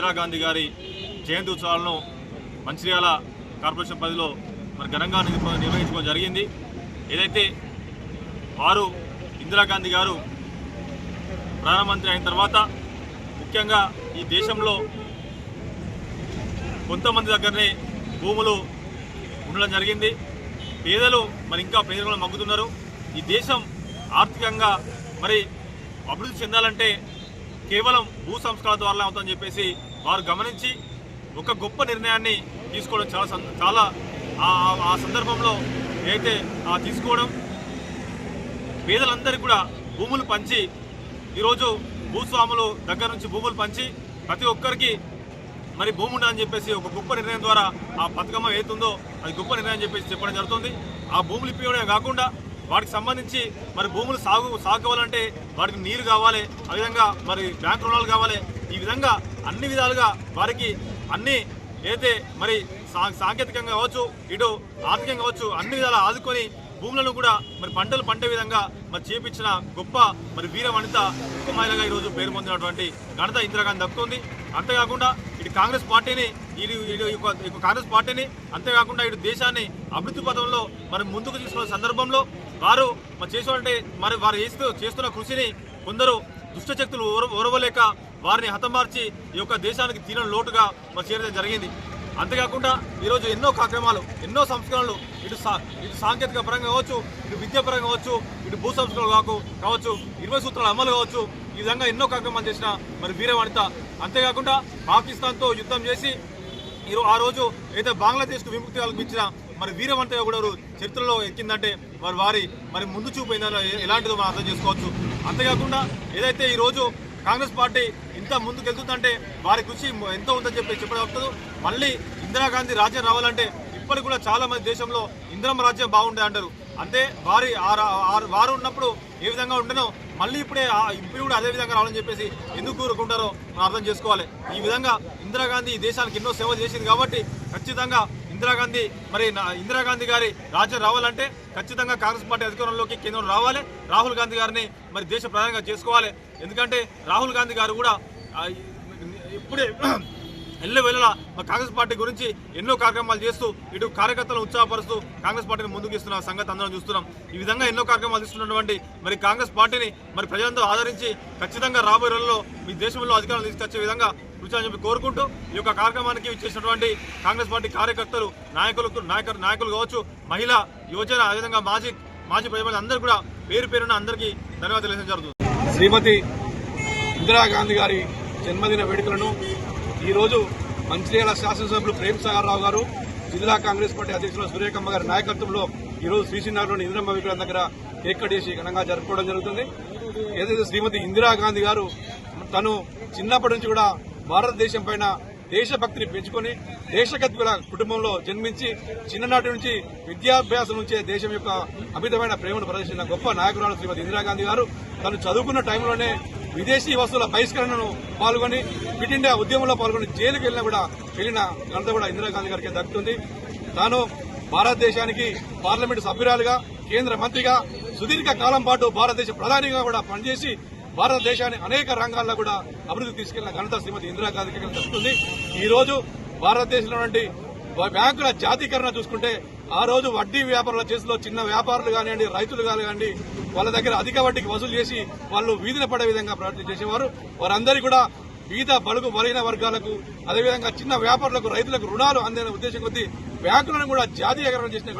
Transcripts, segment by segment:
ఇందిరాగాంధీ గారి జయంతి ఉత్సవాలను మంచిర్యాల కార్పొరేషన్ పరిధిలో మరి ఘనంగా నిర్వహించుకోవడం జరిగింది. ఏదైతే వారు ఇందిరాగాంధీ గారు ప్రధానమంత్రి అయిన తర్వాత ముఖ్యంగా ఈ దేశంలో కొంతమంది దగ్గరనే భూములు ఉండడం జరిగింది. పేదలు మరి ఇంకా పేదలు మగ్గుతున్నారు. ఈ దేశం ఆర్థికంగా మరి అభివృద్ధి చెందాలంటే కేవలం భూ సంస్కరణ ద్వారా అవుతుందని చెప్పేసి వారు గమనించి ఒక గొప్ప నిర్ణయాన్ని తీసుకోవడం చాలా చాలా ఆ- ఆ- సందర్భంలో అయితే ఆ తీసుకోవడం పేదలందరికీ కూడా భూములు పంచి ఈరోజు భూస్వాములు దగ్గర నుంచి భూములు పంచి ప్రతి ఒక్కరికి మరి భూమి ఉండాలని చెప్పేసి ఒక గొప్ప నిర్ణయం ద్వారా ఆ పథకం ఏతుందో అది గొప్ప నిర్ణయం చెప్పేసి చెప్పడం జరుగుతుంది. ఆ భూములు ఇప్పించడమే కాకుండా వాటికి సంబంధించి మరి భూములు సాగు సాగు కావాలంటే వాటికి నీరు కావాలి ఆ విధంగా మరి బ్యాంక్ రుణాలు కావాలి. ఈ విధంగా అన్ని విధాలుగా వారికి అన్ని ఏదైతే మరి సా- సాంకేతికంగా కావచ్చు ఇటు ఆర్థికంగా కావచ్చు అన్ని విధాలు ఆదుకొని భూములను కూడా మరి పంటలు పండే విధంగా మరి చేపించిన గొప్ప మరి వీర వనిత ఉపమహిళగా ఈరోజు పేరు పొందినటువంటి ఘనత ఇందిరాగాంధీ దక్కుతుంది. అంతేకాకుండా ఇటు కాంగ్రెస్ పార్టీని ఇటు ఇటు కాంగ్రెస్ పార్టీని అంతేకాకుండా ఇటు దేశాన్ని అభివృద్ధి పథంలో మరి ముందుకు తీసుకున్న సందర్భంలో వారు మరి చేసినటువంటి మరి వారు చేస్తూ చేస్తున్న కృషిని కొందరు దుష్టశక్తులు ఓరవలేక వారిని హతమార్చి ఈ యొక్క దేశానికి తీరని లోటుగా మరి చేరడం జరిగింది. అంతేకాకుండా ఈరోజు ఎన్నో కార్యక్రమాలు ఎన్నో సంస్కరణలు ఇటు సా ఇటు సాంకేతిక పరంగా కావచ్చు ఇటు విద్యాపరంగా కావచ్చు ఇటు భూ సంస్కరణలు కాకు కావచ్చు ఇరవై సూత్రాల అమలు కావచ్చు ఈ విధంగా ఎన్నో కార్యక్రమాలు చేసిన మరి వీరవనిత అంతేకాకుండా పాకిస్తాన్తో యుద్ధం చేసి ఈరో ఆ రోజు అయితే బంగ్లాదేశ్కు విముక్తి కల్పించిన మరి వీరవంతగా కూడా చరిత్రలో ఎక్కిందంటే మరి వారి మరి ముందు చూపు ఎలాంటిదో మనం అర్థం చేసుకోవచ్చు. అంతేకాకుండా ఏదైతే ఈ రోజు కాంగ్రెస్ పార్టీ ఇంత ముందుకెళ్తుందంటే వారి కృషి ఎంతో ఉందని చెప్పి చెప్పడం మళ్ళీ ఇందిరాగాంధీ రాజ్యం రావాలంటే ఇప్పటికి కూడా చాలా మంది దేశంలో ఇందిరమ్మ రాజ్యం బాగుండే అంటారు. అంటే వారి ఆ వారు ఉన్నప్పుడు ఏ విధంగా ఉండనో మళ్ళీ ఇప్పుడే ఇప్పుడు కూడా అదే విధంగా రావాలని చెప్పేసి ఎందుకు కోరుకుంటారో మనం అర్థం చేసుకోవాలి. ఈ విధంగా ఇందిరాగాంధీ ఈ దేశానికి ఎన్నో సేవ చేసింది కాబట్టి ఖచ్చితంగా ఇందిరాగాంధీ మరి ఇందిరాగాంధీ గారి రాజ్యం రావాలంటే ఖచ్చితంగా కాంగ్రెస్ పార్టీ అధికారంలోకి కేంద్రం రావాలి. రాహుల్ గాంధీ గారిని మరి దేశ ప్రధానంగా చేసుకోవాలి. ఎందుకంటే రాహుల్ గాంధీ గారు కూడా ఇప్పుడే ఎల్లు వెళ్ళలా మా కాంగ్రెస్ పార్టీ గురించి ఎన్నో కార్యక్రమాలు చేస్తూ ఇటు కార్యకర్తలను ఉత్సాహపరుస్తూ కాంగ్రెస్ పార్టీని ముందుకు ఇస్తున్న సంగతి అందరం చూస్తున్నాం. ఈ విధంగా ఎన్నో కార్యక్రమాలు తీసుకున్నటువంటి మరి కాంగ్రెస్ పార్టీని మరి ప్రజలందరూ ఆదరించి ఖచ్చితంగా రాబోయే రోజుల్లో మీ దేశంలో అధికారం తీసుకొచ్చే విధంగా కృషి చెప్పి కోరుకుంటూ ఈ యొక్క కార్యక్రమానికి ఇచ్చేసినటువంటి కాంగ్రెస్ పార్టీ కార్యకర్తలు నాయకులకు నాయక నాయకులు కావచ్చు మహిళ యువజన అదేవిధంగా మాజీ మాజీ ప్రజలు అందరూ కూడా పేరు పేరున అందరికీ ధన్యవాదాలు తెలియజేయడం జరుగుతుంది. శ్రీమతి ఇందిరాగాంధీ గారి జన్మదిన వేడుకలను ఈరోజు మంచిర్యాల శాసనసభ్యులు ప్రేమ్ సాగర్ రావు గారు జిల్లా కాంగ్రెస్ పార్టీ అధ్యక్షులు సూర్యకమ్మ గారి నాయకత్వంలో ఈరోజు శ్రీశ్రీనగర్లోని ఇందిరమ్మ విగ్రహం దగ్గర కేక్ చేసి ఘనంగా జరుపుకోవడం జరుగుతుంది. ఏదైతే శ్రీమతి ఇందిరాగాంధీ గారు తను చిన్నప్పటి నుంచి కూడా భారతదేశం పైన దేశభక్తిని పెంచుకొని దేశగతుల కుటుంబంలో జన్మించి చిన్ననాటి నుంచి విద్యాభ్యాసం నుంచే దేశం యొక్క అమితమైన ప్రేమను ప్రదర్శించిన గొప్ప నాయకురాలు శ్రీమతి ఇందిరాగాంధీ గారు. తను చదువుకున్న టైంలోనే విదేశీ వస్తువుల బహిష్కరణను పాల్గొని ఫిట్ ఇండియా ఉద్యమంలో పాల్గొని జైలుకి వెళ్ళినా కూడా వెళ్ళిన ఘనత కూడా ఇందిరాగాంధీ గారికి దక్కుతుంది. తాను భారతదేశానికి పార్లమెంటు సభ్యురాలుగా కేంద్ర మంత్రిగా సుదీర్ఘ కాలం పాటు భారతదేశ ప్రధానిగా కూడా పనిచేసి భారతదేశాన్ని అనేక రంగాల్లో కూడా అభివృద్ధి తీసుకెళ్ళిన ఘనత శ్రీమతి ఇందిరాగాంధీకి దక్కుతుంది. ఈ రోజు భారతదేశంలో నుండి బ్యాంకుల జాతీకరణ చూసుకుంటే ఆ రోజు వడ్డీ వ్యాపారుల చేతిలో చిన్న వ్యాపారులు కానివ్వండి రైతులు కానివ్వండి వాళ్ళ దగ్గర అధిక వడ్డీకి వసూలు చేసి వాళ్ళు వీధిన పడే విధంగా ప్రయత్నం చేసేవారు. వారందరికీ కూడా వివిధ బలుగు బలహీన వర్గాలకు అదేవిధంగా చిన్న వ్యాపారులకు రైతులకు రుణాలు అందిన ఉద్దేశం కొద్దీ బ్యాంకులను కూడా జాతీయకరణ చేసిన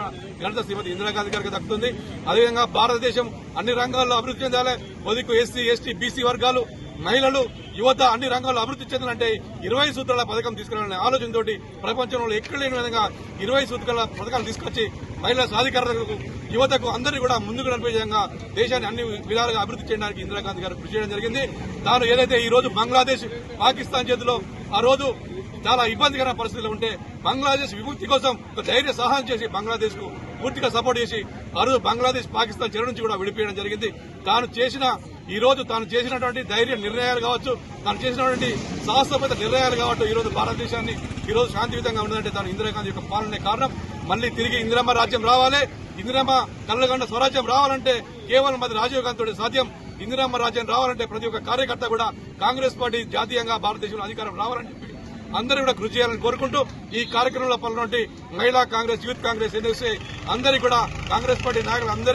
ఘనత శ్రీమతి ఇందిరాగాంధీ గారికి దక్కుతుంది. అదేవిధంగా భారతదేశం అన్ని రంగాల్లో అభివృద్ధి చెందాలి. పొదుపు ఎస్సీ ఎస్టీ బీసీ వర్గాలు మహిళలు యువత అన్ని రంగాల్లో అభివృద్ధి చెందాలంటే ఇరవై సూత్రాల పథకం తీసుకురావాలనే ఆలోచనతోటి ప్రపంచంలో ఎక్కడ లేని విధంగా ఇరవై సూత్రాల పథకాలు తీసుకొచ్చి మహిళల సాధికారతకు యువతకు అందరినీ కూడా ముందుకు నడిపే విధంగా దేశాన్ని అన్ని విధాలుగా అభివృద్ధి చేయడానికి ఇందిరాగాంధీ గారు కృషి చేయడం జరిగింది. తాను ఏదైతే ఈ రోజు బంగ్లాదేశ్ పాకిస్తాన్ చేతిలో ఆ రోజు చాలా ఇబ్బందికర పరిస్థితులు ఉంటే బంగ్లాదేశ్ విముక్తి కోసం ఒక ధైర్య సహాయం చేసి బంగ్లాదేశ్కు పూర్తిగా సపోర్ట్ చేసి ఆ రోజు బంగ్లాదేశ్ పాకిస్తాన్ చెర నుంచి కూడా విడిపోయడం జరిగింది. తాను చేసిన ఈ రోజు తాను చేసినటువంటి ధైర్య నిర్ణయాలు కావచ్చు తాను చేసినటువంటి సాహసోపేత నిర్ణయాలు కావచ్చు ఈ రోజు భారతదేశాన్ని ఈ రోజు శాంతియుతంగా ఉన్నదంటే తాను ఇందిరాగాంధీ యొక్క పాలనే కారణం. మళ్ళీ తిరిగి ఇందిరమ్మ రాజ్యం రావాలి. ఇందిరమ్మ కళ్ళగండ స్వరాజ్యం రావాలంటే కేవలం అది రాజీవ్ గాంధీ సాధ్యం. ఇందిరమ్మ రాజ్యం రావాలంటే ప్రతి ఒక్క కార్యకర్త కూడా కాంగ్రెస్ పార్టీ జాతీయంగా భారతదేశంలో అధికారం రావాలని చెప్పి అందరూ కూడా కృషి చేయాలని కోరుకుంటూ ఈ కార్యక్రమంలో పాల్గొన్నటువంటి మహిళా కాంగ్రెస్ యూత్ కాంగ్రెస్ ఎన్ఎస్ఏ అందరికీ కూడా కాంగ్రెస్ పార్టీ నాయకులు అందరికీ